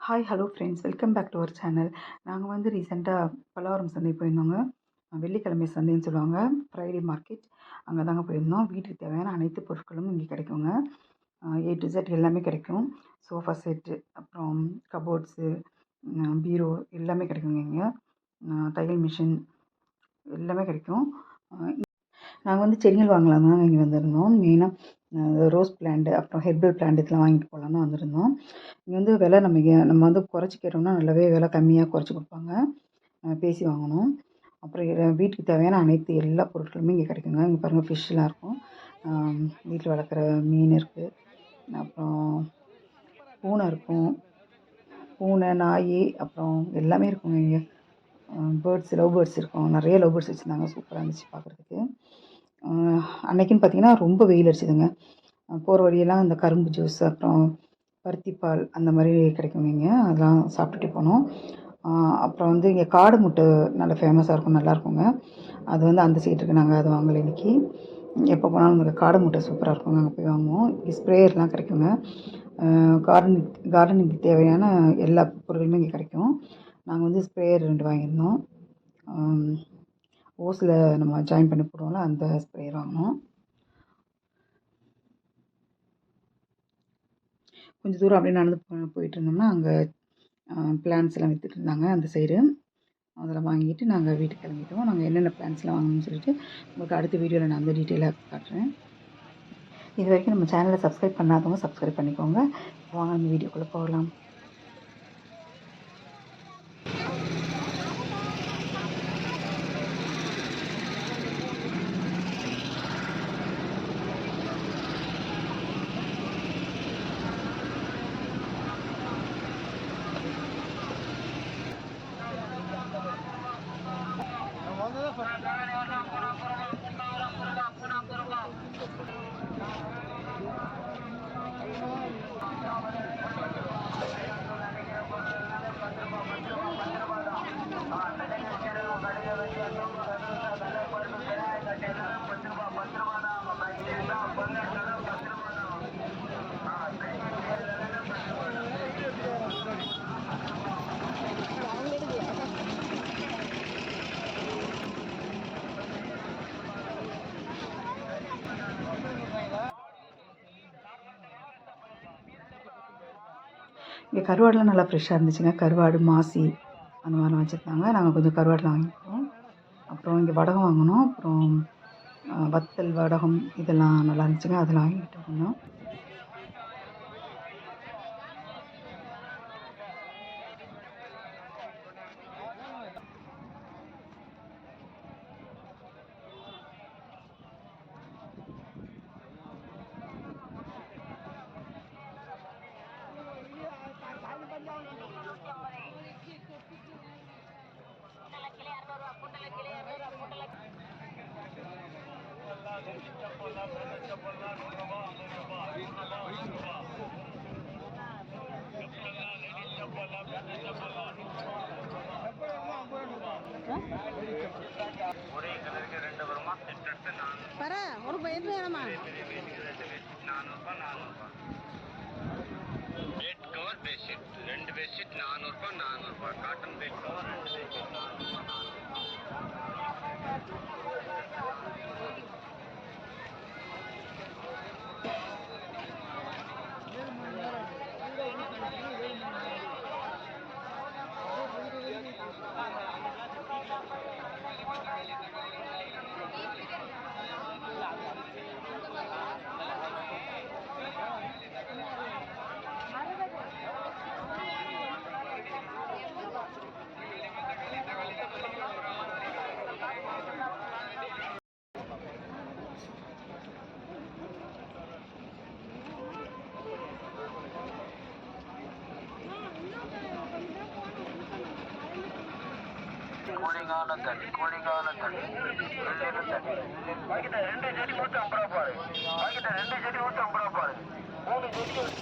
Hi hello friends welcome back to our channel நாங்கள் வந்து ரீசெண்டாக பல்லாவரம் சந்தை போயிருந்தோங்க. வெள்ளிக்கிழமை சந்தைன்னு சொல்லுவாங்க. ஃப்ரைடே மார்க்கெட் அங்கே தாங்க போயிருந்தோம். வீட்டுக்கு தேவையான அனைத்து பொருட்களும் இங்கே கிடைக்குங்க. ஏ டு செட் எல்லாமே கிடைக்கும். சோஃபா செட்டு அப்புறம் கபோர்ட்ஸு பீரோ எல்லாமே கிடைக்குங்க இங்கே. தையல் மிஷின் எல்லாமே கிடைக்கும். நாங்கள் வந்து செடிகள் வாங்கலாம் தான் இங்கே வந்திருந்தோம். மெயினாக ரோஸ் பிளான்ட் அப்புறம் ஹெர்பல் பிளான்ட் இதெல்லாம் வாங்கிட்டு போகலான்னு வந்திருந்தோம். இங்கே வந்து விலை நம்ம இங்கே நம்ம வந்து குறைச்சி கேட்டோம்னா நல்லாவே விலை கம்மியாக குறைச்சி கொடுப்பாங்க. நம்ம பேசி வாங்கணும். அப்புறம் வீட்டுக்கு தேவையான அனைத்து எல்லா பொருட்களுமே இங்கே கிடைக்குங்க. இங்கே பாருங்கள் ஃபிஷ்லாம் இருக்கும். வீட்டில் வளர்க்குற மீன் இருக்குது அப்புறம் பூனை இருக்கும். பூனை நாய் அப்புறம் எல்லாமே இருக்குங்க இங்கே. பேர்ட்ஸ் லவ் பேர்ட்ஸ் இருக்கும். நிறைய லவ் பேர்ட்ஸ் வச்சுருந்தாங்க. சூப்பராக இருந்துச்சு பார்க்குறதுக்கு. அன்னைக்குன்னு பார்த்தீங்கன்னா ரொம்ப வெயில் அடிச்சுதுங்க. போகிற வழியெல்லாம் இந்த கரும்பு ஜூஸ் அப்புறம் பருத்திப்பால் அந்த மாதிரி கிடைக்குங்க இங்கே. அதெல்லாம் சாப்பிட்டுட்டு போனோம். அப்புறம் வந்து இங்கே காடு முட்டை நல்ல ஃபேமஸாக இருக்கும் நல்லா இருக்குங்க. அது வந்து அந்த சைடு நாங்கள் அது வாங்கலை இன்னைக்கு. எப்போ போனாலும் உங்களுக்கு காடு முட்டை சூப்பராக இருக்குங்க. அங்கே போய் வாங்குவோம். இங்கே ஸ்ப்ரேயர்லாம் கிடைக்குங்க. கார்டனிங் கார்டனிங்க்கு தேவையான எல்லா பொருளுமே இங்கே கிடைக்கும். நாங்கள் வந்து ஸ்ப்ரேயர் ரெண்டு வாங்கியிருந்தோம். ஓஸில் நம்ம ஜாயின் பண்ணி போடுவோம்ல அந்த ஸ்ப்ரேயர் வாங்கினோம் கொஞ்சம் தூரம் அப்படியே நடந்து போயிட்டு இருந்தோம்னா அங்கே பிளான்ஸ் எல்லாம் விற்றுட்டு இருந்தாங்க அந்த சைடு அதெல்லாம் வாங்கிட்டு நாங்கள் வீட்டுக்கு கிளம்பிட்டோம். நாங்கள் என்னென்ன பிளான்ஸ்லாம் வாங்கணும்னு சொல்லிட்டு உங்களுக்கு அடுத்த வீடியோவில் நான் அந்த டீட்டெயிலாக காட்டுறேன். இது வரைக்கும் நம்ம சேனலை சப்ஸ்கிரைப் பண்ணாதவங்க சப்ஸ்கிரைப் பண்ணிக்கோங்க. வாங்க நம்ம வீடியோக்குள்ளே போகலாம். இங்கே கருவாடெலாம் நல்லா ஃப்ரெஷ்ஷாக இருந்துச்சுங்க. கருவாடு மாசி அந்த மாதிரிலாம் வச்சுருந்தாங்க. நாங்கள் கொஞ்சம் கருவாடெலாம் வாங்கிப்போம் அப்புறம் இங்கே வடகம் வாங்கினோம். அப்புறம் வத்தல் வடகம் இதெல்லாம் நல்லா இருந்துச்சுங்க. அதெல்லாம் வாங்கிக்கிட்டோம் கொஞ்சம். பர ஒரு பயந்து வேணாமா? பெட் கவர் பெட்ஷீட் ரெண்டு பெட்ஷீட் நானூறுபா நானூறுபா காட்டன் பெட் கவர் ரெண்டு பெட்ஷீட் நானூறுபா கூலிங்கான தண்ணி கூலிங்கான தண்ணி வெள்ளையில தண்ணி பாக்கிட்ட ரெண்டு செடி ஊத்து ஐம்பது ரூபா பாரு. பாக்கிட்ட ரெண்டு செடி ஊத்து ஐம்பது ரூபா பாரு. மூணு செடி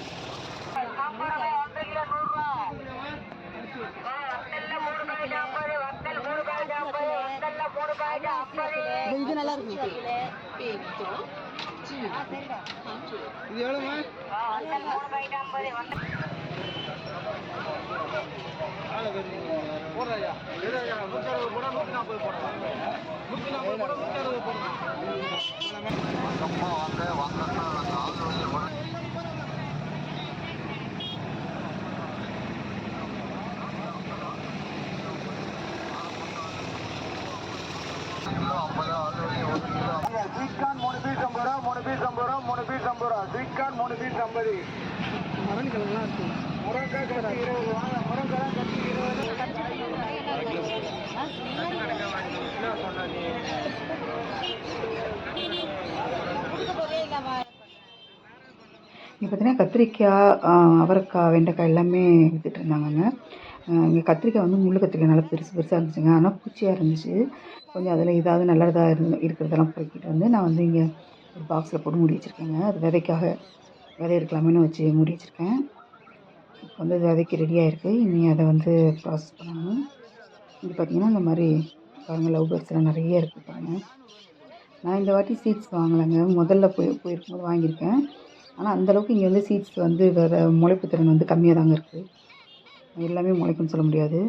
இது நல்லா இருக்கு இது எவ்வளோமா சும்மா வாங்க வாங்கத்தான் நாங்கள் ஆளுநர்கள் கூட ஸ்ரீகாந்த் மூணு பீஸ் ஐம்பது ரூபா மூணு இருக்கும் இங்கே பார்த்தீங்கன்னா கத்திரிக்காய் அவரைக்காய் வெண்டைக்காய் எல்லாமே வித்துட்டு இருந்தாங்கங்க. இங்கே கத்திரிக்காய் வந்து முள்ளு கத்திரிக்காய் நல்லா பெருசு பெருசாக இருந்துச்சுங்க. ஆனால் பூச்சியாக இருந்துச்சு. கொஞ்சம் அதில் ஏதாவது நல்லதாக இருந்து இருக்கிறதெல்லாம் பொறுக்கிட்டு வந்து நான் வந்து இங்கே ஒரு பாக்ஸில் போட்டு மூடி வச்சுருக்கேங்க. அது விதைக்காக விதை எடுக்கலாமேன்னு வச்சு மூடி வச்சுருக்கேன். வந்து அது விதைக்கு ரெடியாக இருக்குது இனி அதை வந்து ப்ராசஸ் பண்ணணும். இது பார்த்தீங்கன்னா இந்த மாதிரி பாருங்கள் லவ் பேர்ட்ஸ் நிறைய இருக்குது பாருங்கள் நான் இந்த வாட்டி சீட்ஸ் வாங்கலைங்க. முதல்ல போய் போயிருக்கும்போது வாங்கியிருக்கேன். ஆனால் அந்தளவுக்கு இங்கே வந்து சீட்ஸ் வந்து வேறு முளைப்பு திறன் வந்து கம்மியாக தாங்க இருக்குது எல்லாமே முளைக்கும்னு சொல்ல முடியாது.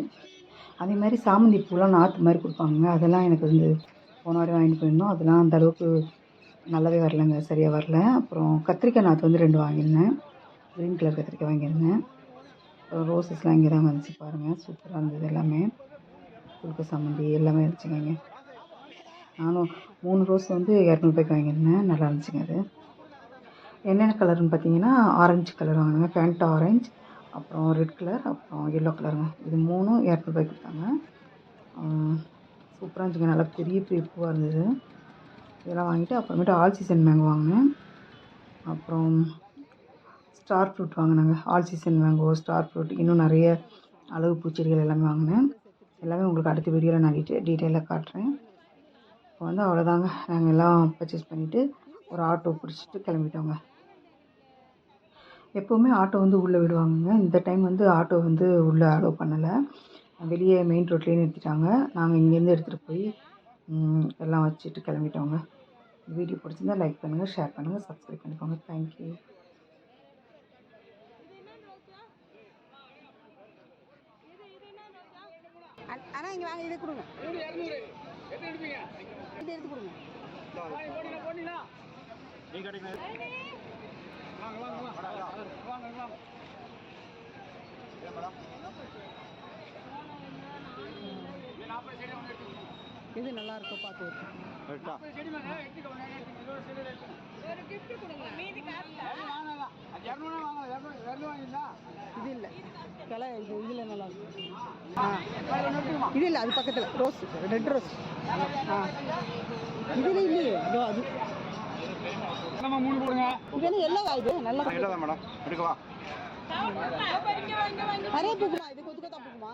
அதே மாதிரி சாமந்தி பூலாம் நாற்று மாதிரி கொடுப்பாங்க. அதெல்லாம் எனக்கு வந்து போன வாரம் வாங்கிட்டு போயிருந்தோம். அதெல்லாம் அந்தளவுக்கு நல்லாவே வரலங்க. சரியாக வரல. அப்புறம் கத்திரிக்காய் நாற்று வந்து ரெண்டு வாங்கியிருந்தேன். க்ரீன் கலர் கத்திரிக்காய் வாங்கியிருந்தேன். அப்புறம் ரோசஸ்லாம் இங்கே தான் வந்துச்சு பாருங்கள் சூப்பராக இருந்தது எல்லாமே. குலுக்க சம்மந்தி எல்லாமே இருந்துச்சுங்க நானும் மூணு ரோஸ் வந்து இரநூறுபாய்க்கு வாங்கியிருந்தேன். நல்லா இருந்துச்சுங்க அது. என்னென்ன கலர்னு பார்த்தீங்கன்னா ஆரஞ்சு கலர் வாங்கினாங்க. ஃபேண்ட் ஆரஞ்சு அப்புறம் ரெட் கலர் அப்புறம் எல்லோ கலருங்க இது மூணும் இரநூறுபாய்க்கு கொடுத்தாங்க. சூப்பராக இருந்துச்சுங்க. நல்லா பெரிய பெரிய பூவாக இருந்தது. இதெல்லாம் வாங்கிட்டு அப்புறமேட்டு ஆல் சீசன் மேங்கோ வாங்கினேன். அப்புறம் ஸ்டார் ஃப்ரூட் வாங்கினாங்க. All season mango star fruit இன்னும் நிறைய அழகு பூச்செடிகள் எல்லாமே வாங்கினேன். எல்லாமே உங்களுக்கு அடுத்த வீடியோவில் நான் டீட்டெயில் டீட்டெயிலாக காட்டுறேன். இப்போ வந்து அவ்வளோதாங்க. நாங்கள் எல்லாம் பர்ச்சேஸ் பண்ணிவிட்டு ஒரு ஆட்டோ பிடிச்சிட்டு கிளம்பிட்டோங்க. எப்போவுமே ஆட்டோ வந்து உள்ளே விடுவாங்கங்க. இந்த டைம் வந்து ஆட்டோ வந்து உள்ளே அலோவ் பண்ணலை. வெளியே மெயின் ரோட்லேயே நிறுத்திட்டாங்க. நாங்கள் இங்கேருந்து எடுத்துகிட்டு போய் எல்லாம் வச்சுட்டு கிளம்பிட்டோங்க. வீடியோ பிடிச்சிருந்தா லைக் பண்ணுங்கள் ஷேர் பண்ணுங்கள் சப்ஸ்கிரைப் பண்ணிக்கோங்க. தேங்க்யூ ஆனா இங்க வாங்க இதை கொடுங்க. இது எடுத்து கொடுங்க. இது நல்லா இருக்கும் பார்த்து. இது இல்லை. கிளை இது இதில் நல்லா இருக்கும். இது இல்லை அது பக்கத்தில். ரோஸ் ரெட் ரோஸ் ஆ இதில் இல்லையே. அதோ அது. நம்ம மூணு போடுங்க? இது என்ன எல்லோ இது? நல்லா மேடம். எடுக்கவா? நிறைய பூக்குமா? இது கொத்து கொத்தா பூக்குமா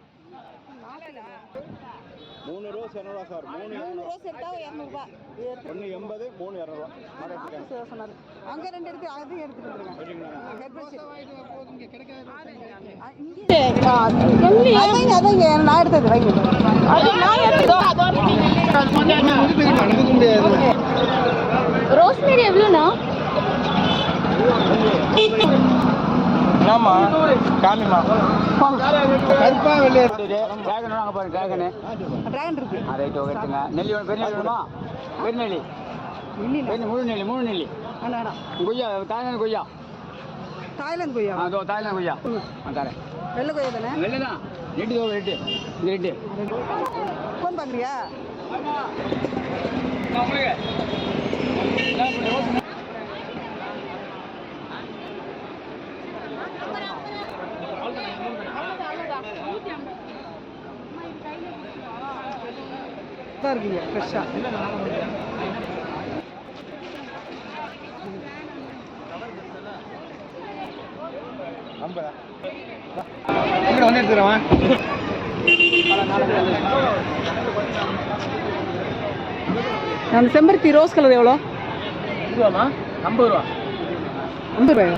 மூணு ரோஸ் இரநூறுவா சார். மூணு மூணு ரோஸ் எடுத்தா இரநூறுபா. ஒன்று எண்பது மூணு இரநூறுவா சார் சொன்னார். அங்கே ரெண்டு எடுத்து அதையும் அதான் இங்க நான் எடுத்தது. வைங்க ரோஸ்மேரி எவ்வளோண்ணா? என்னம்மா? காமிமா கருப்பா வெள்ளையா டிராகன் வாங்க பாருங்க டிராகனு டிராகன் இருக்கு. ரைட் ஓகே எடுத்துங்க. நெல்லி வேணும் பெரிய வேணுமா? பெரிய நெல்லி. பெரிய முழு நெல்லி முழு நெல்லி. கொய்யா தாய்லாந்து கொய்யா. தாய்லாந்து கொய்யா? அதோ தாய்லாந்து கொய்யா. தரேன். வெள்ளை கொய்யா தானே? வெள்ளை தான். ரெட்டு தோ ரெட்டு. இது ரெட்டு. ஃபோன் பார்க்குறியா? தான் இருக்கீங்க ஃப்ரெஷ்ஷாக இங்கே வந்து எடுத்துக்கிறேன் அந்த செம்பருத்தி ரோஸ் கலர் எவ்வளோ? ஐம்பது ரூபா. ஐம்பது ரூபாயா?